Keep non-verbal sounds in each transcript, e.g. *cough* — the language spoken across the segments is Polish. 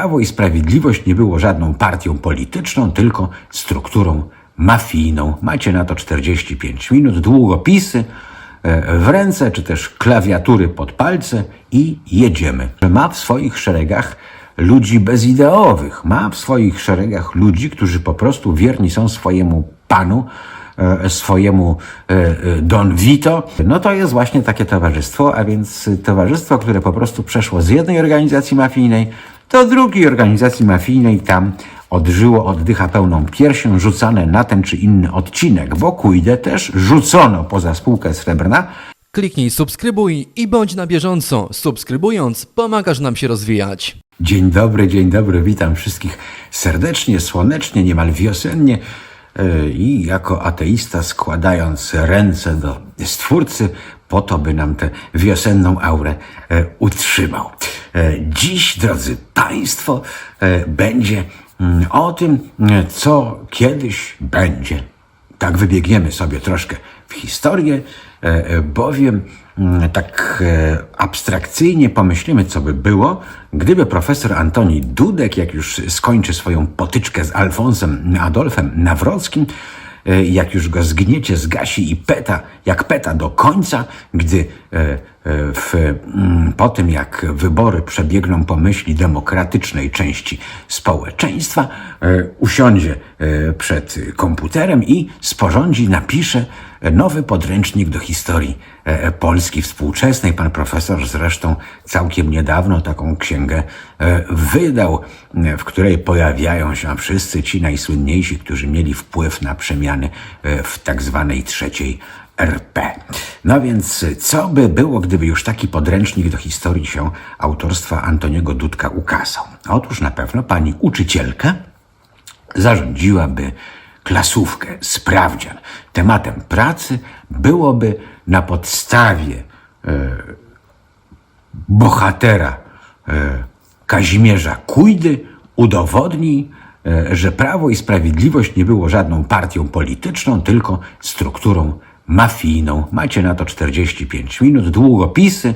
Prawo i Sprawiedliwość nie było żadną partią polityczną, tylko strukturą mafijną. Macie na to 45 minut, długopisy e, w ręce, czy też klawiatury pod palce i jedziemy. Ma w swoich szeregach ludzi bezideowych, ma w swoich szeregach ludzi, którzy po prostu wierni są swojemu panu, e, swojemu e, Don Vito, no to jest właśnie takie towarzystwo, a więc towarzystwo, które po prostu przeszło z jednej organizacji mafijnej do drugiej organizacji mafijnej, tam odżyło, oddycha pełną piersią, rzucane na ten czy inny odcinek. Wokół idę też rzucono poza spółkę srebrna, Kliknij subskrybuj i bądź na bieżąco. Subskrybując, pomagasz nam się rozwijać. Dzień dobry, dzień dobry, witam wszystkich serdecznie, słonecznie, niemal wiosennie e, i jako ateista składając ręce do Stwórcy po to, by nam tę wiosenną aurę e, utrzymał. E, Dziś, drodzy Państwo, e, będzie mm, o tym, e, co kiedyś będzie. Tak wybiegniemy sobie troszkę w historię, e, bowiem mm, tak abstrakcyjnie pomyślimy, co by było, gdyby profesor Antoni Dudek, jak już skończy swoją potyczkę z Alfonsem Adolfem Nawrockim, jak już go zgniecie, zgasi i peta, jak peta do końca, gdy w, mm, po tym, jak wybory przebiegną po myśli demokratycznej części społeczeństwa, e, usiądzie e, przed komputerem i sporządzi, napisze nowy podręcznik do historii e, Polski współczesnej. Pan profesor zresztą całkiem niedawno taką księgę wydał, w której pojawiają się wszyscy ci najsłynniejsi, którzy mieli wpływ na przemiany w tak zwanej trzeciej RP. No więc, co by było, gdyby już taki podręcznik do historii się autorstwa Antoniego Dudka ukazał? Otóż na pewno pani uczycielka zarządziłaby klasówkę, sprawdzian. Tematem pracy byłoby na podstawie e, bohatera e, Kazimierza Kujdy udowodnij, e, że Prawo i Sprawiedliwość nie było żadną partią polityczną, tylko strukturą mafijną. Macie na to 45 minut, długopisy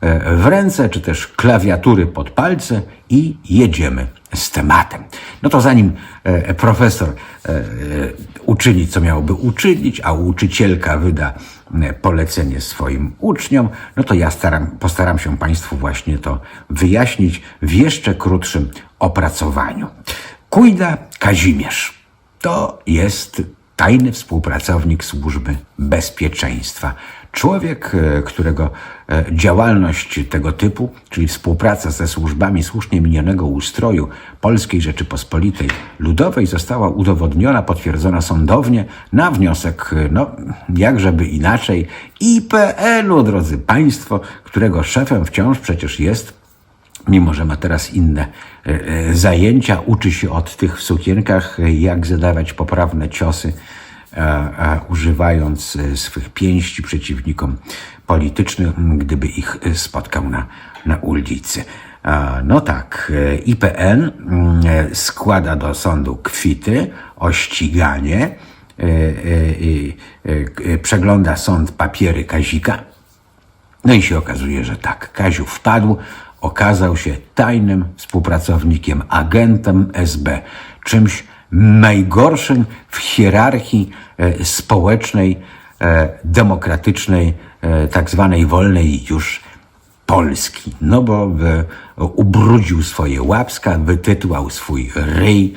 e, w ręce, czy też klawiatury pod palce i jedziemy z tematem. No to zanim e, profesor e, uczyni, co miałoby uczynić, a uczycielka wyda polecenie swoim uczniom, no to ja staram, postaram się Państwu właśnie to wyjaśnić w jeszcze krótszym opracowaniu. Kujda Kazimierz to jest tajny współpracownik służby bezpieczeństwa. Człowiek, e, którego e, działalność tego typu, czyli współpraca ze służbami słusznie minionego ustroju Polskiej Rzeczypospolitej Ludowej została udowodniona, potwierdzona sądownie na wniosek, e, no jakżeby inaczej, IPN-u, drodzy Państwo, którego szefem wciąż przecież jest mimo że ma teraz inne e, e, zajęcia, uczy się od tych w sukienkach, jak zadawać poprawne ciosy, e, używając swych pięści przeciwnikom politycznym, gdyby ich spotkał na, na ulicy. No tak, IPN m, e, składa do sądu kwity o ściganie, przegląda sąd papiery Kazika, no i się okazuje, że tak, Kaziu wpadł, okazał się tajnym współpracownikiem, agentem SB, czymś najgorszym w hierarchii e, społecznej, e, demokratycznej, e, tak zwanej wolnej już Polski. No bo ubrudził swoje łapska, wytytułał swój ryj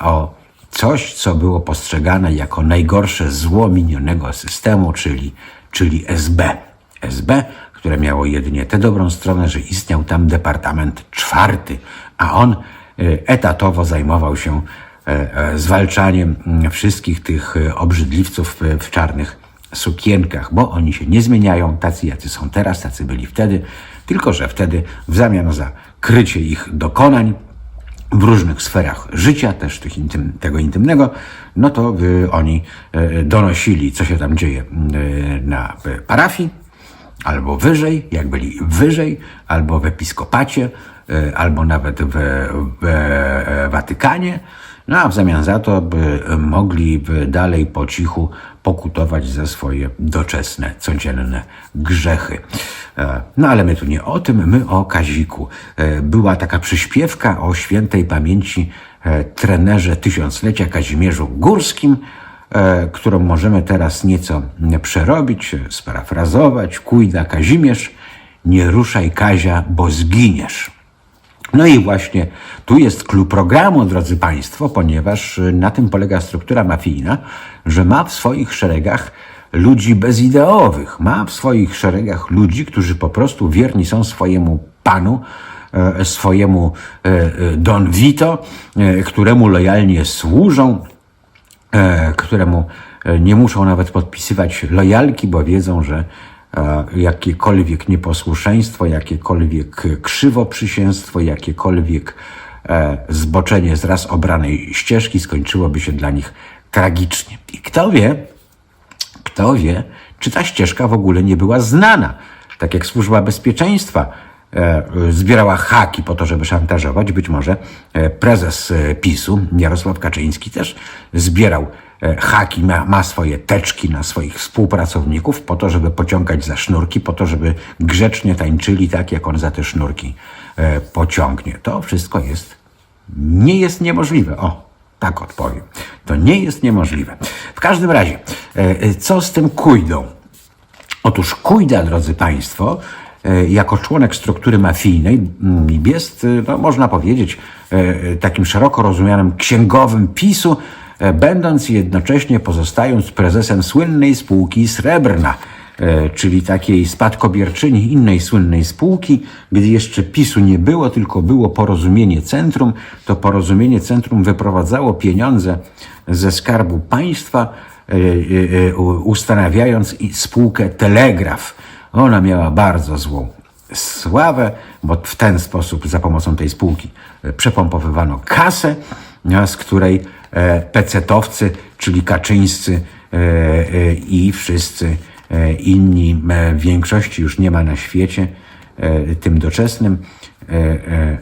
o coś, co było postrzegane jako najgorsze zło minionego systemu, czyli, czyli SB. SB, które miało jedynie tę dobrą stronę, że istniał tam Departament Czwarty, a on e, etatowo zajmował się e, e, zwalczaniem mm, wszystkich tych obrzydliwców w, czarnych sukienkach, bo oni się nie zmieniają, tacy jacy są teraz, tacy byli wtedy, tylko że wtedy w zamian za krycie ich dokonań w różnych sferach życia, też tych intym, tego intymnego, no to y, oni y, donosili, co się tam dzieje y, na y, parafii, albo wyżej, jak byli wyżej, albo w episkopacie, y, albo nawet w, w e, Watykanie. no a w zamian za to by mogli dalej po cichu pokutować za swoje doczesne, codzienne grzechy. E, No ale my tu nie o tym, my o Kaziku. E, Była taka przyśpiewka o świętej pamięci e, trenerze tysiąclecia Kazimierzu Górskim, e, którą możemy teraz nieco przerobić, sparafrazować. Kujda Kazimierz, nie ruszaj Kazia, bo zginiesz. No i właśnie tu jest klucz programu, drodzy Państwo, ponieważ y, na tym polega struktura mafijna, że ma w swoich szeregach ludzi bezideowych, ma w swoich szeregach ludzi, którzy po prostu wierni są swojemu panu, e, swojemu e, e, Don Vito, e, któremu lojalnie służą, e, któremu e, nie muszą nawet podpisywać lojalki, bo wiedzą, że e, jakiekolwiek nieposłuszeństwo, jakiekolwiek krzywoprzysięstwo, jakiekolwiek e, zboczenie z raz obranej ścieżki skończyłoby się dla nich tragicznie. I kto wie, kto wie, czy ta ścieżka w ogóle nie była znana. Tak jak służba bezpieczeństwa e, zbierała haki po to, żeby szantażować, być może e, prezes e, PiSu, Jarosław Kaczyński, też zbierał e, haki, ma, ma swoje teczki na swoich współpracowników po to, żeby pociągać za sznurki, po to, żeby grzecznie tańczyli tak, jak on za te sznurki e, pociągnie. To wszystko jest, nie jest niemożliwe. O, tak odpowiem. To nie jest niemożliwe. W każdym razie, e, e, co z tym kujdą? Otóż Kujda, drodzy Państwo, e, jako członek struktury mafijnej mm, jest, e, no, można powiedzieć, e, takim szeroko rozumianym księgowym PiSu, e, będąc jednocześnie pozostając prezesem słynnej spółki Srebrna, e, czyli takiej spadkobierczyni innej słynnej spółki. Gdy jeszcze PiSu nie było, tylko było porozumienie centrum, to porozumienie centrum wyprowadzało pieniądze ze skarbu państwa, e, e, e, ustanawiając spółkę Telegraf. Ona miała bardzo złą sławę, bo w ten sposób za pomocą tej spółki e, przepompowywano kasę, no, z której e, pecetowcy, czyli Kaczyńscy e, e, i wszyscy e, inni, e, większości już nie ma na świecie, e, tym doczesnym, e,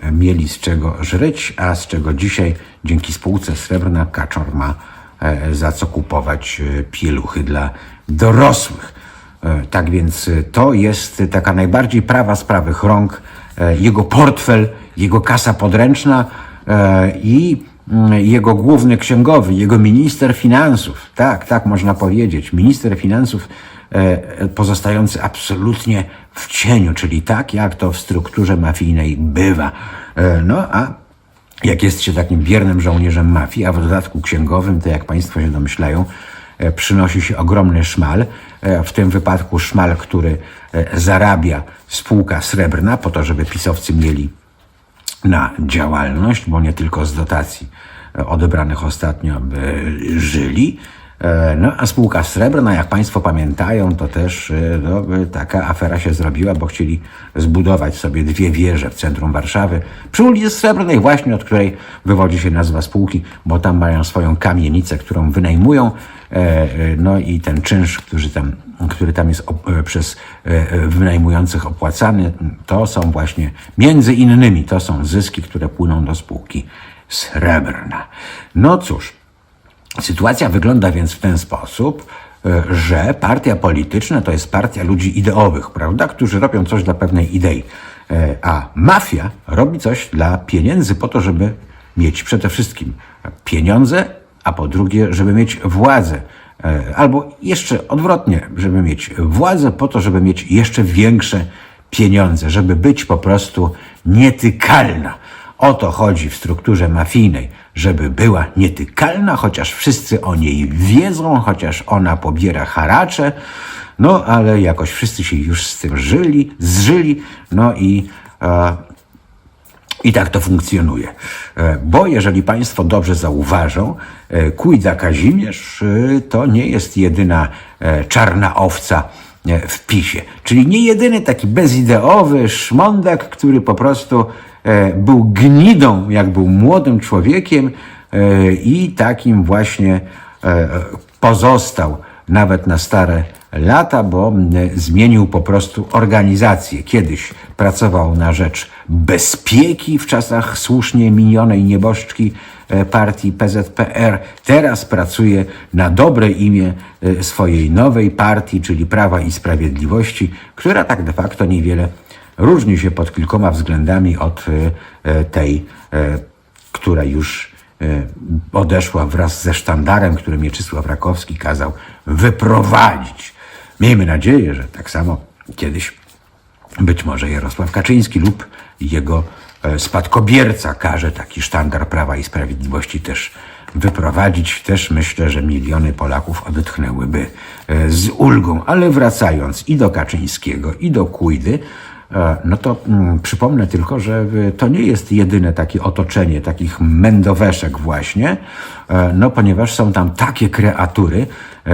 e, mieli z czego żreć, a z czego dzisiaj dzięki spółce Srebrna Kaczor ma e, za co kupować e, pieluchy dla dorosłych. E, Tak więc e, to jest taka najbardziej prawa z prawych rąk, e, jego portfel, jego kasa podręczna i mm, jego główny księgowy, jego minister finansów. Tak, tak można powiedzieć. Minister finansów pozostający absolutnie w cieniu, czyli tak jak to w strukturze mafijnej bywa. No a jak jest się takim wiernym żołnierzem mafii, a w dodatku księgowym, to jak Państwo się domyślają, przynosi się ogromny szmal. E, W tym wypadku szmal, który e, zarabia spółka srebrna, po to, żeby pisowcy mieli na działalność, bo nie tylko z dotacji e, odebranych ostatnio żyli. E, No, a spółka srebrna, jak Państwo pamiętają, to też e, no, taka afera się zrobiła, bo chcieli zbudować sobie dwie wieże w centrum Warszawy, przy ulicy Srebrnej, właśnie od której wywodzi się nazwa spółki, bo tam mają swoją kamienicę, którą wynajmują. E, e, No i ten czynsz, który tam, który tam jest e, przez wynajmujących opłacany, to są właśnie między innymi to są zyski, które płyną do spółki Srebrna. No cóż, Sytuacja wygląda więc w ten sposób, że partia polityczna to jest partia ludzi ideowych, prawda, którzy robią coś dla pewnej idei, a mafia robi coś dla pieniędzy po to, żeby mieć przede wszystkim pieniądze, a po drugie, żeby mieć władzę. E, Albo jeszcze odwrotnie, żeby mieć władzę po to, żeby mieć jeszcze większe pieniądze, żeby być po prostu nietykalna. O to chodzi w strukturze mafijnej, żeby była nietykalna, chociaż wszyscy o niej wiedzą, chociaż ona pobiera haracze, no ale jakoś wszyscy się już z tym żyli, zżyli, no i e, i tak to funkcjonuje. E, Bo jeżeli Państwo dobrze zauważą, e, Kujda Kazimierz e, to nie jest jedyna czarna owca w PiSie. Czyli nie jedyny taki bezideowy szmondak, który po prostu był gnidą, jak był młodym człowiekiem i takim właśnie pozostał nawet na stare lata, bo mm, zmienił po prostu organizację. Kiedyś pracował na rzecz bezpieki w czasach słusznie minionej nieboszczki e, partii PZPR. Teraz pracuje na dobre imię e, swojej nowej partii, czyli Prawa i Sprawiedliwości, która tak de facto niewiele różni się pod kilkoma względami od e, e, tej, e, która już e, odeszła wraz ze sztandarem, który Mieczysław Rakowski kazał wyprowadzić. Miejmy nadzieję, że tak samo kiedyś być może Jarosław Kaczyński lub jego e, spadkobierca każe taki sztandar Prawa i Sprawiedliwości też wyprowadzić. Też myślę, że miliony Polaków odetchnęłyby e, z ulgą. Ale wracając i do Kaczyńskiego, i do Kujdy, no to mm, przypomnę tylko, że y, to nie jest jedyne takie otoczenie takich mędoweszek właśnie, e, no ponieważ są tam takie kreatury, e,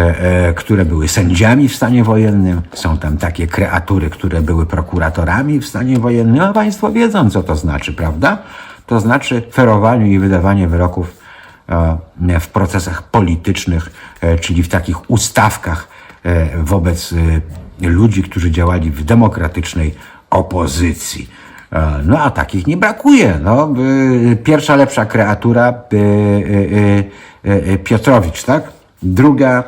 e, które były sędziami w stanie wojennym, są tam takie kreatury, które były prokuratorami w stanie wojennym, a Państwo wiedzą, co to znaczy, prawda? To znaczy ferowanie i wydawanie wyroków e, w procesach politycznych, e, czyli w takich ustawkach e, wobec e, ludzi, którzy działali w demokratycznej opozycji. E, No a takich nie brakuje. No, y, pierwsza lepsza kreatura y, Piotrowicz, tak? Druga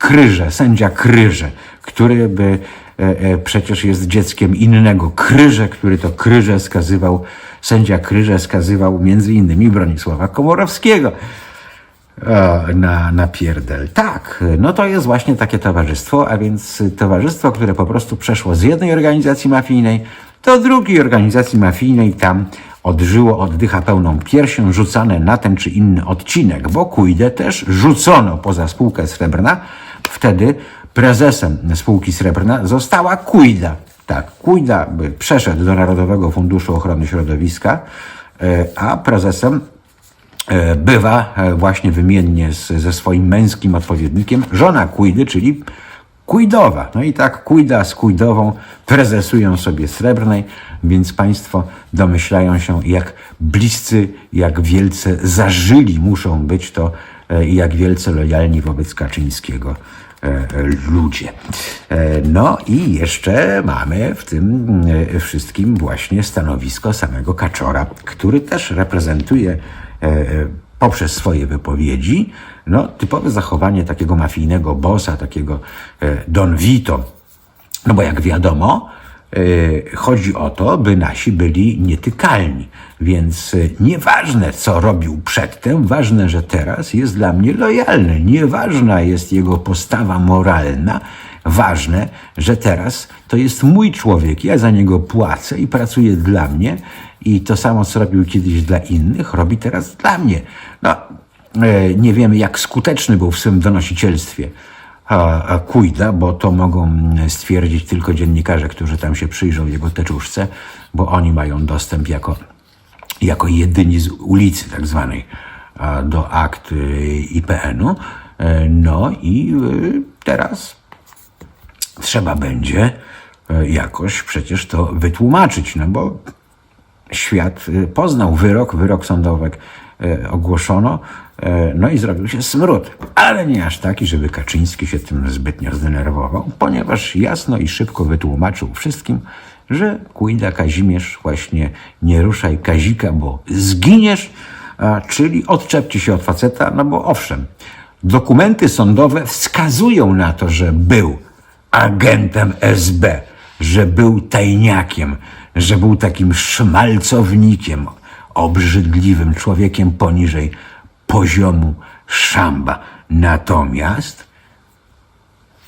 Kryże, sędzia Kryże, który by e, e, przecież jest dzieckiem innego Kryże, który to Kryże skazywał, sędzia Kryże skazywał między innymi Bronisława Komorowskiego e, na, na pierdel. Tak, no to jest właśnie takie towarzystwo, a więc towarzystwo, które po prostu przeszło z jednej organizacji mafijnej do drugiej organizacji mafijnej, tam odżyło, oddycha pełną piersią, rzucane na ten czy inny odcinek, bo Kujdę też rzucono poza spółkę Srebrna. Wtedy prezesem spółki Srebrna została Kujda. Tak, Kujda przeszedł do Narodowego Funduszu Ochrony Środowiska, e, a prezesem bywa e, właśnie wymiennie z, ze swoim męskim odpowiednikiem żona Kujdy, czyli Kujdowa. No i tak Kujda z Kujdową prezesują sobie Srebrnej, więc Państwo domyślają się, jak bliscy, jak wielce zażyli muszą być to e, i jak wielce lojalni wobec Kaczyńskiego e, e, ludzie. E, No i jeszcze mamy w tym e, wszystkim właśnie stanowisko samego Kaczora, który też reprezentuje e, e, poprzez swoje wypowiedzi no, typowe zachowanie takiego mafijnego bossa, takiego e, Don Vito. No bo jak wiadomo, e, chodzi o to, by nasi byli nietykalni. Więc e, nieważne, co robił przedtem, ważne, że teraz jest dla mnie lojalny. Nieważna jest jego postawa moralna, ważne, że teraz to jest mój człowiek. Ja za niego płacę i pracuje dla mnie. I to samo, co robił kiedyś dla innych, robi teraz dla mnie. No, e, nie wiemy, jak skuteczny był w swym donosicielstwie Kujda, bo to mogą mm, stwierdzić tylko dziennikarze, którzy tam się przyjrzą jego teczuszce, bo oni mają dostęp jako, jako jedyni z ulicy tak zwanej do akt y, IPN-u. E, No i y, teraz trzeba będzie e, jakoś przecież to wytłumaczyć, no bo świat y, poznał wyrok, wyrok sądowy e, ogłoszono, e, no i zrobił się smród. Ale nie aż taki, żeby Kaczyński się tym zbytnio zdenerwował, ponieważ jasno i szybko wytłumaczył wszystkim, że Kujda Kazimierz właśnie nie ruszaj Kazika, bo zginiesz, czyli odczepcie się od faceta, no bo owszem, dokumenty sądowe wskazują na to, że był agentem SB, że był tajniakiem, że był takim szmalcownikiem, obrzydliwym człowiekiem poniżej poziomu szamba. Natomiast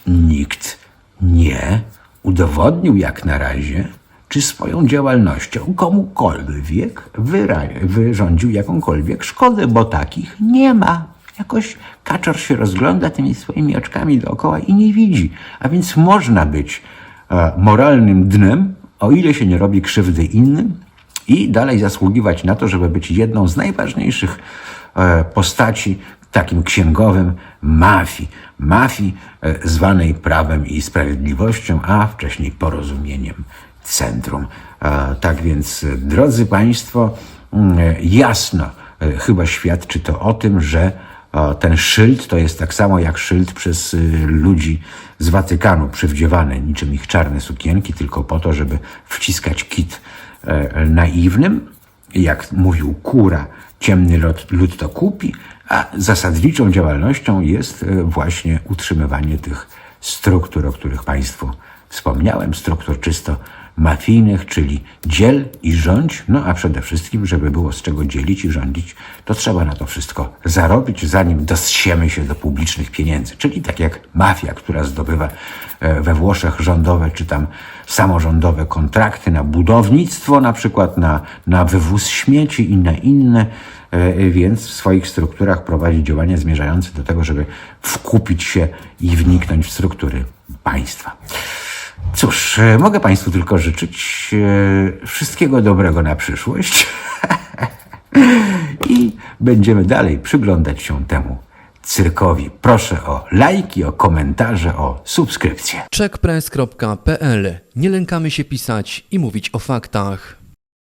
nikt nie udowodnił jak na razie, czy swoją działalnością komukolwiek wyrządził jakąkolwiek szkodę, bo takich nie ma. Jakoś kaczor się rozgląda tymi swoimi oczkami dookoła i nie widzi. A więc można być e, moralnym dnem, o ile się nie robi krzywdy innym i dalej zasługiwać na to, żeby być jedną z najważniejszych e, postaci takim księgowym mafii. Mafii e, zwanej prawem i sprawiedliwością, a wcześniej porozumieniem centrum. Tak więc, drodzy Państwo, mm, jasno chyba świadczy to o tym, że ten szyld to jest tak samo jak szyld przez y, ludzi z Watykanu przywdziewane niczym ich czarne sukienki, tylko po to, żeby wciskać kit e, naiwnym. Jak mówił Kura, ciemny lud, lud to kupi, a zasadniczą działalnością jest e, właśnie utrzymywanie tych struktur, o których Państwu wspomniałem, struktur czysto mafijnych, czyli dziel i rządź, no a przede wszystkim, żeby było z czego dzielić i rządzić, to trzeba na to wszystko zarobić, zanim dosiemy się do publicznych pieniędzy. Czyli tak jak mafia, która zdobywa e, we Włoszech rządowe czy tam samorządowe kontrakty na budownictwo, na przykład na, na wywóz śmieci i na inne, e, więc w swoich strukturach prowadzi działania zmierzające do tego, żeby wkupić się i wniknąć w struktury państwa. Cóż, e, mogę Państwu tylko życzyć e, wszystkiego dobrego na przyszłość *laughs* i będziemy dalej przyglądać się temu cyrkowi. Proszę o lajki, o komentarze, o subskrypcję. checkpress.pl Nie lękamy się pisać i mówić o faktach.